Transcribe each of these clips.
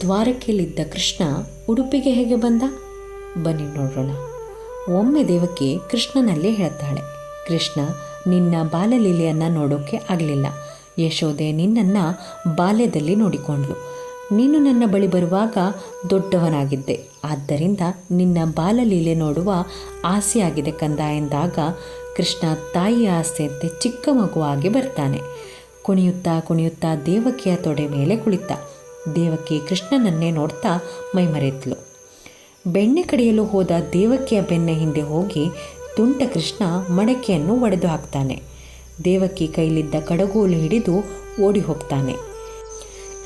ದ್ವಾರಕೆಯಲ್ಲಿದ್ದ ಕೃಷ್ಣ ಉಡುಪಿಗೆ ಹೇಗೆ ಬಂದ? ಬನ್ನಿ ನೋಡೋಣ. ಒಮ್ಮೆ ದೇವಕಿ ಕೃಷ್ಣನಲ್ಲೇ ಹೇಳ್ತಾಳೆ, ಕೃಷ್ಣ, ನಿನ್ನ ಬಾಲಲೀಲೆಯನ್ನು ನೋಡೋಕ್ಕೆ ಆಗಲಿಲ್ಲ. ಯಶೋದೆ ನಿನ್ನನ್ನು ಬಾಲ್ಯದಲ್ಲಿ ನೋಡಿಕೊಂಡ್ಲು. ನೀನು ನನ್ನ ಬಳಿ ಬರುವಾಗ ದೊಡ್ಡವನಾಗಿದ್ದೆ. ಆದ್ದರಿಂದ ನಿನ್ನ ಬಾಲಲೀಲೆ ನೋಡುವ ಆಸೆಯಾಗಿದೆ ಕಂದ ಎಂದಾಗ ಕೃಷ್ಣ ತಾಯಿಯ ಆಸೆಯಂತೆ ಚಿಕ್ಕ ಮಗುವಾಗಿ ಬರ್ತಾನೆ. ಕುಣಿಯುತ್ತಾ ಕುಣಿಯುತ್ತಾ ದೇವಕಿಯ ತೊಡೆ ಮೇಲೆ ಕುಳಿತ. ದೇವಕಿ ಕೃಷ್ಣನನ್ನೇ ನೋಡ್ತಾ ಮೈಮರೆತ್ಲು. ಬೆಣ್ಣೆ ಕಡಿಯಲು ಹೋದ ದೇವಕಿಯ ಬೆನ್ನ ಹಿಂದೆ ಹೋಗಿ ತುಂಟ ಕೃಷ್ಣ ಮಡಕೆಯನ್ನು ಒಡೆದು ಹಾಕ್ತಾನೆ. ದೇವಕಿ ಕೈಲಿದ್ದ ಕಡಗೋಲು ಹಿಡಿದು ಓಡಿ ಹೋಗ್ತಾನೆ.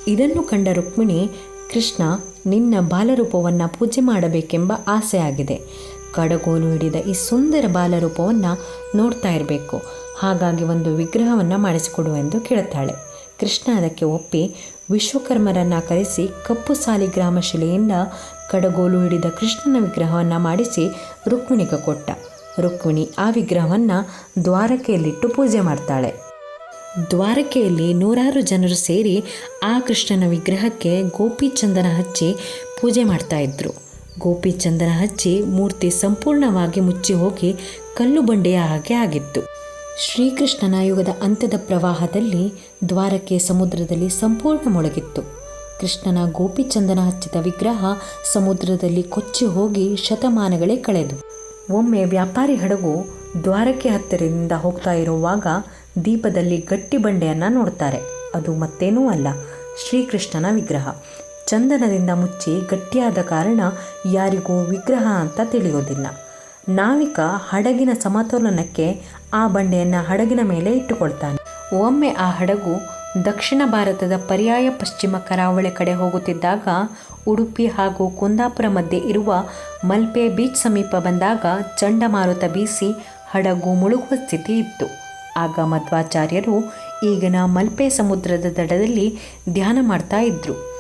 ಇದನ್ನು ಕಂಡ ರುಕ್ಮಿಣಿ, ಕೃಷ್ಣ, ನಿನ್ನ ಬಾಲರೂಪವನ್ನು ಪೂಜೆ ಮಾಡಬೇಕೆಂಬ ಆಸೆ ಆಗಿದೆ ಕಡಗೋಲು ಹಿಡಿದ ಈ ಸುಂದರ ಬಾಲರೂಪವನ್ನು ನೋಡ್ತಾ ಇರಬೇಕು. ಹಾಗಾಗಿ ಒಂದು ವಿಗ್ರಹವನ್ನು ಮಾಡಿಸಿಕೊಡು ಎಂದು ಕೇಳುತ್ತಾಳೆ. ಕೃಷ್ಣ ಅದಕ್ಕೆ ಒಪ್ಪಿ ವಿಶ್ವಕರ್ಮರನ್ನು ಕರೆಸಿ ಕಪ್ಪು ಸಾಲಿಗ್ರಾಮ ಶಿಲೆಯಿಂದ ಕಡಗೋಲು ಹಿಡಿದ ಕೃಷ್ಣನ ವಿಗ್ರಹವನ್ನು ಮಾಡಿಸಿ ರುಕ್ಮಿಣಿಗೆ ಕೊಟ್ಟ. ರುಕ್ಮಿಣಿ ಆ ವಿಗ್ರಹವನ್ನು ದ್ವಾರಕೆಯಲ್ಲಿಟ್ಟು ಪೂಜೆ ಮಾಡ್ತಾಳೆ. ದ್ವಾರಕೆಯಲ್ಲಿ ನೂರಾರು ಜನರು ಸೇರಿ ಆ ಕೃಷ್ಣನ ವಿಗ್ರಹಕ್ಕೆ ಗೋಪಿಚಂದನ ಹಚ್ಚಿ ಪೂಜೆ ಮಾಡ್ತಾ ಇದ್ರು. ಗೋಪಿ ಚಂದನ ಹಚ್ಚಿ ಮೂರ್ತಿ ಸಂಪೂರ್ಣವಾಗಿ ಮುಚ್ಚಿ ಹೋಗಿ ಕಲ್ಲು ಬಂಡೆಯ ಹಾಗೆ ಆಗಿತ್ತು. ಶ್ರೀಕೃಷ್ಣನ ಯುಗದ ಅಂತ್ಯದ ಪ್ರವಾಹದಲ್ಲಿ ದ್ವಾರಕೆ ಸಮುದ್ರದಲ್ಲಿ ಸಂಪೂರ್ಣ ಮೊಳಗಿತ್ತು. ಕೃಷ್ಣನ ಗೋಪಿಚಂದನ ಹಚ್ಚಿದ ವಿಗ್ರಹ ಸಮುದ್ರದಲ್ಲಿ ಕೊಚ್ಚಿ ಹೋಗಿ ಶತಮಾನಗಳೇ ಕಳೆದು. ಒಮ್ಮೆ ವ್ಯಾಪಾರಿ ಹಡಗು ದ್ವಾರಕೆ ಹತ್ತಿರದಿಂದ ಹೋಗ್ತಾ ಇರುವಾಗ ದೀಪದಲ್ಲಿ ಗಟ್ಟಿ ಬಂಡೆಯನ್ನು ನೋಡ್ತಾರೆ. ಅದು ಮತ್ತೇನೂ ಅಲ್ಲ, ಶ್ರೀಕೃಷ್ಣನ ವಿಗ್ರಹ. ಚಂದನದಿಂದ ಮುಚ್ಚಿ ಗಟ್ಟಿಯಾದ ಕಾರಣ ಯಾರಿಗೂ ವಿಗ್ರಹ ಅಂತ ತಿಳಿಯೋದಿಲ್ಲ. ನಾವಿಕ ಹಡಗಿನ ಸಮತೋಲನಕ್ಕೆ ಆ ಬಂಡೆಯನ್ನು ಹಡಗಿನ ಮೇಲೆ ಇಟ್ಟುಕೊಳ್ತಾನೆ. ಒಮ್ಮೆ ಆ ಹಡಗು ದಕ್ಷಿಣ ಭಾರತದ ಪರ್ಯಾಯ ಪಶ್ಚಿಮ ಕರಾವಳಿ ಕಡೆ ಹೋಗುತ್ತಿದ್ದಾಗ ಉಡುಪಿ ಹಾಗೂ ಕುಂದಾಪುರ ಮಧ್ಯೆ ಇರುವ ಮಲ್ಪೆ ಬೀಚ್ ಸಮೀಪ ಬಂದಾಗ ಚಂಡಮಾರುತ ಬೀಸಿ ಹಡಗು ಮುಳುಗುವ ಸ್ಥಿತಿ ಇತ್ತು. ಆಗ ಮಧ್ವಾಚಾರ್ಯರು ಈಗಿನ ಮಲ್ಪೆ ಸಮುದ್ರದ ದಡದಲ್ಲಿ ಧ್ಯಾನ ಮಾಡ್ತಾ ಇದ್ರು.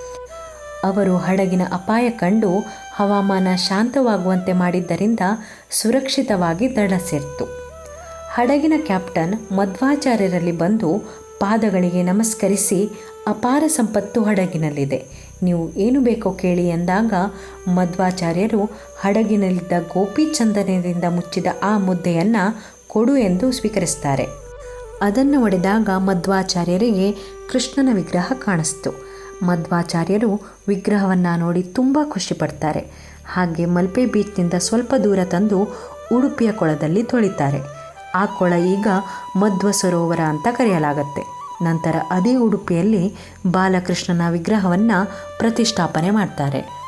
ಅವರು ಹಡಗಿನ ಅಪಾಯ ಕಂಡು ಹವಾಮಾನ ಶಾಂತವಾಗುವಂತೆ ಮಾಡಿದ್ದರಿಂದ ಸುರಕ್ಷಿತವಾಗಿ ದಡ ಸೇರ್ತು. ಹಡಗಿನ ಕ್ಯಾಪ್ಟನ್ ಮಧ್ವಾಚಾರ್ಯರಲ್ಲಿ ಬಂದು ಪಾದಗಳಿಗೆ ನಮಸ್ಕರಿಸಿ, ಅಪಾರ ಸಂಪತ್ತು ಹಡಗಿನಲ್ಲಿದೆ. ನೀವು ಏನು ಬೇಕೋ ಕೇಳಿ ಎಂದಾಗ ಮಧ್ವಾಚಾರ್ಯರು ಹಡಗಿನಲ್ಲಿದ್ದ ಗೋಪಿಚಂದನದಿಂದ ಮುಚ್ಚಿದ ಆ ಮುದ್ದೆಯನ್ನು ಕೊಡು ಎಂದು ಸ್ವೀಕರಿಸ್ತಾರೆ. ಅದನ್ನು ಒಡೆದಾಗ ಮಧ್ವಾಚಾರ್ಯರಿಗೆ ಕೃಷ್ಣನ ವಿಗ್ರಹ ಕಾಣಿಸ್ತು. ಮಧ್ವಾಚಾರ್ಯರು ವಿಗ್ರಹವನ್ನು ನೋಡಿ ತುಂಬ ಖುಷಿಪಡ್ತಾರೆ ಹಾಗೆ ಮಲ್ಪೆ ಬೀಚ್ನಿಂದ ಸ್ವಲ್ಪ ದೂರ ತಂದು ಉಡುಪಿಯ ಕೊಳದಲ್ಲಿ ತೊಳಿತಾರೆ. ಆ ಕೊಳ ಈಗ ಮಧ್ವ ಸರೋವರ ಅಂತ ಕರೆಯಲಾಗತ್ತೆ. ನಂತರ ಅದೇ ಉಡುಪಿಯಲ್ಲಿ ಬಾಲಕೃಷ್ಣನ ವಿಗ್ರಹವನ್ನು ಪ್ರತಿಷ್ಠಾಪನೆ ಮಾಡ್ತಾರೆ.